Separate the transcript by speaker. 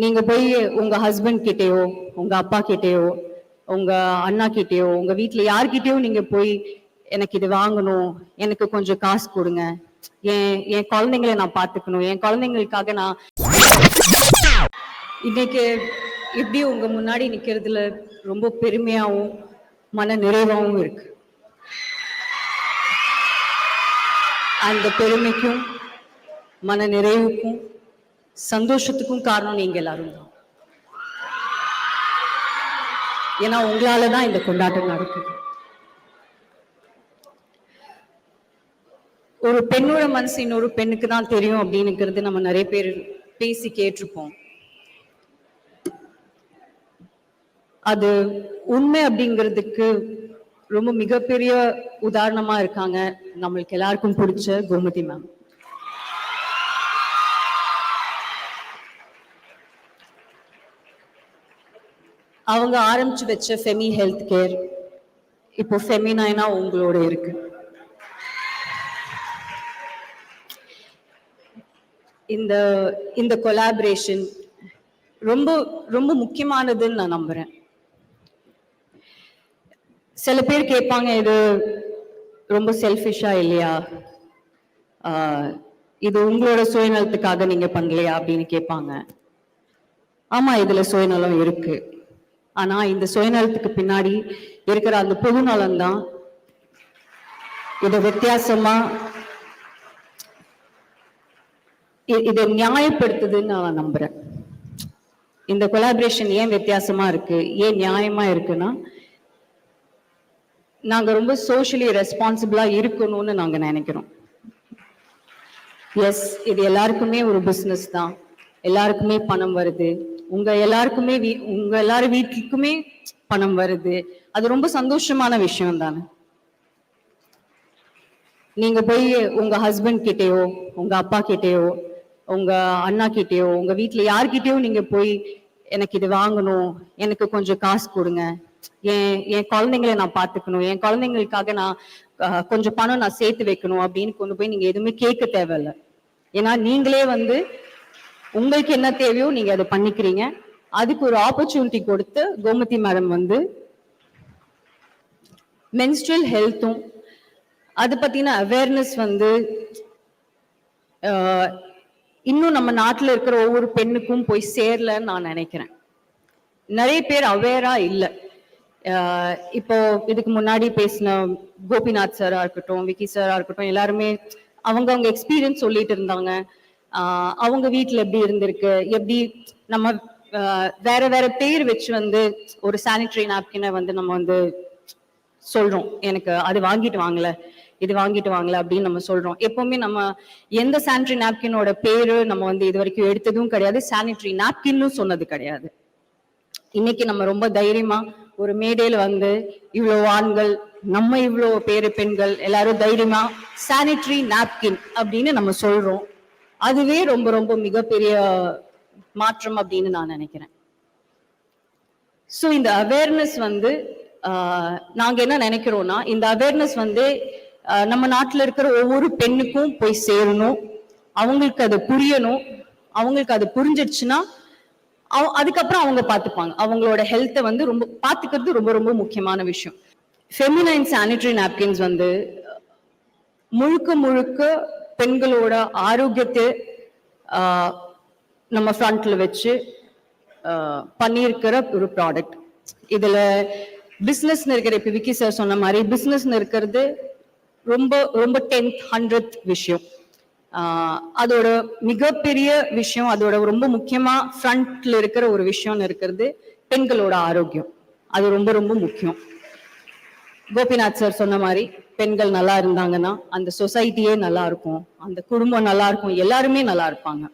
Speaker 1: நீங்க போய் உங்க ஹஸ்பண்ட் கிட்டேயோ உங்க அப்பா கிட்டேயோ உங்க அண்ணா கிட்டேயோ உங்க வீட்டுல யார்கிட்டயோ நீங்க போய் எனக்கு இது வாங்கணும் எனக்கு கொஞ்சம் காசு கொடுங்க. என் என் குழந்தைங்களை நான் பாத்துக்கணும். என் குழந்தைங்களுக்காக நான் இன்னைக்கு இப்படி உங்க முன்னாடி நிக்கிறதுல ரொம்ப பெருமையாவும் மன நிறைவாகவும் இருக்கு. அந்த பெருமைக்கும் மன நிறைவுக்கும் சந்தோஷத்துக்கும் காரணம் நீங்க எல்லாரும் தான். ஏன்னா உங்களால தான் இந்த கொண்டாட்டம் நடக்குது. ஒரு பெண்ணோட மனசு இன்னொரு பெண்ணுக்கு தான் தெரியும் அப்படின்னுங்கிறது நம்ம நிறைய பேர் பேசி கேட்டிருப்போம். அது உண்மை அப்படிங்கிறதுக்கு ரொம்ப மிகப்பெரிய உதாரணமா இருக்காங்க நம்மளுக்கு எல்லாருக்கும் பிடிச்ச கோமதி மேம். அவங்க ஆரம்பிச்சு வச்ச ஃபெமி ஹெல்த் கேர் இப்போ ஃபெமினைனா உங்களோட இருக்கு. இந்த இந்த கொலாபரேஷன் ரொம்ப ரொம்ப முக்கியமானதுன்னு நான் நம்புறேன். சில பேர் கேட்பாங்க இது ரொம்ப செல்ஃபிஷா இல்லையா? இது உங்களோட சுயநலத்துக்காக நீங்க பண்ணலையா அப்படின்னு கேட்பாங்க. ஆமா இதுல சுயநலம் இருக்கு. ஆனா இந்த சுயநலத்துக்கு பின்னாடி இருக்கிற அந்த பொது நலம் தான் இதை வித்தியாசமா இதை நியாயப்படுத்துதுன்னு நான் நம்புறேன். இந்த கொலாபரேஷன் ஏன் வித்தியாசமா இருக்கு? ஏன் நியாயமா இருக்குன்னா நாங்க ரொம்ப சோஷியலி ரெஸ்பான்சிபிளா இருக்கணும்னு நாங்க நினைக்கிறோம். எஸ் இது எல்லாருக்குமே ஒரு பிஸ்னஸ் தான். எல்லாருக்குமே பணம் வருது. உங்க எல்லாருக்குமே வீ- உங்க எல்லாரும் வீட்டுக்குமே பணம் வருது. அது ரொம்ப சந்தோஷமான விஷயம் தானே. நீங்க போய் உங்க ஹஸ்பண்ட் கிட்டேயோ உங்க அப்பா கிட்டேயோ உங்க அண்ணா கிட்டேயோ உங்க வீட்டுல யார்கிட்டயோ நீங்க போய் எனக்கு இது வாங்கணும் எனக்கு கொஞ்சம் காசு கொடுங்க. என் என் குழந்தைங்களை நான் பாத்துக்கணும். என் குழந்தைங்களுக்காக நான் கொஞ்சம் பணம் நான் சேர்த்து வைக்கணும். அப்படின்னு கொண்டு போய் நீங்க எதுவுமே கேட்க தேவையில்லை. ஏன்னா நீங்களே வந்து உங்களுக்கு என்ன தேவையோ நீங்க அதை பண்ணிக்கிறீங்க. அதுக்கு ஒரு ஆப்பர்ச்சுனிட்டி கொடுத்து கோமதி மேடம் வந்து மென்ஸ்ட்ரல் ஹெல்த்தும் அது பத்தின அவேர்னஸ் வந்து இன்னும் நம்ம நாட்டில் இருக்கிற ஒவ்வொரு பெண்ணுக்கும் போய் சேரலன்னு நான் நினைக்கிறேன். நிறைய பேர் அவேரா இல்லை. இப்போ இதுக்கு முன்னாடி பேசின கோபிநாத் சாரா இருக்கட்டும் விக்கி சாரா இருக்கட்டும் எல்லாருமே அவங்க அவங்க எக்ஸ்பீரியன்ஸ் சொல்லிட்டு இருந்தாங்க. அவங்க வீட்டில் எப்படி இருந்திருக்கு? எப்படி நம்ம வேற வேற பேர் வச்சு வந்து ஒரு சானிடரி நாப்கினை வந்து நம்ம வந்து சொல்றோம். எனக்கு அது வாங்கிட்டு வாங்கல இது வாங்கிட்டு வாங்கல அப்படின்னு நம்ம சொல்றோம். எப்பவுமே நம்ம எந்த சானிடரி நாப்கினோட பேரு நம்ம வந்து இது வரைக்கும் எடுத்ததும் கிடையாது. சானிடரி நாப்கின்னு சொன்னது கிடையாது. இன்னைக்கு நம்ம ரொம்ப தைரியமா ஒரு மேடையில வந்து இவ்வளவு ஆண்கள் நம்ம இவ்வளவு பேரு பெண்கள் எல்லாரும் தைரியமா சானிடரி நாப்கின் அப்படின்னு நம்ம சொல்றோம். அதுவே ரொம்ப ரொம்ப மிகப்பெரிய மாற்றம் அப்படின்னு நான் நினைக்கிறேன். ஸோ இந்த அவேர்னஸ் வந்து நாங்கள் என்ன நினைக்கிறோம்னா இந்த அவேர்னஸ் வந்து நம்ம நாட்டில் இருக்கிற ஒவ்வொரு பெண்ணுக்கும் போய் சேரணும். அவங்களுக்கு அது புரியணும். அவங்களுக்கு அது புரிஞ்சிடுச்சுன்னா அவ- அதுக்கப்புறம் அவங்க பார்த்துப்பாங்க அவங்களோட ஹெல்த்தை வந்து ரொம்ப பார்த்துக்கிறது ரொம்ப ரொம்ப முக்கியமான விஷயம். ஃபெமினைன் சானிட்டரி நாப்கின்ஸ் வந்து முழுக்க முழுக்க பெண்களோட ஆரோக்கியத்தை நம்ம ஃப்ரண்ட்ல வச்சு பண்ணியிருக்கிற ஒரு ப்ராடக்ட் இதுல பிஸ்னஸ்னு இருக்கிற இப்ப விக்கி சார் சொன்ன மாதிரி பிஸ்னஸ்னு இருக்கிறது ரொம்ப ரொம்ப டென்த் ஹண்ட்ரட் விஷயம். அதோட மிகப்பெரிய விஷயம் அதோட ரொம்ப முக்கியமா ஃப்ரண்ட்ல இருக்கிற ஒரு விஷயம்னு இருக்கிறது பெண்களோட ஆரோக்கியம். அது ரொம்ப ரொம்ப முக்கியம். கோபிநாத் சார் சொன்ன மாதிரி பெண்கள் நல்லா இருந்தாங்கன்னா அந்த சொசைட்டியே நல்லா இருக்கும். அந்த குடும்பம் நல்லா இருக்கும். எல்லாருமே நல்லா இருப்பாங்க.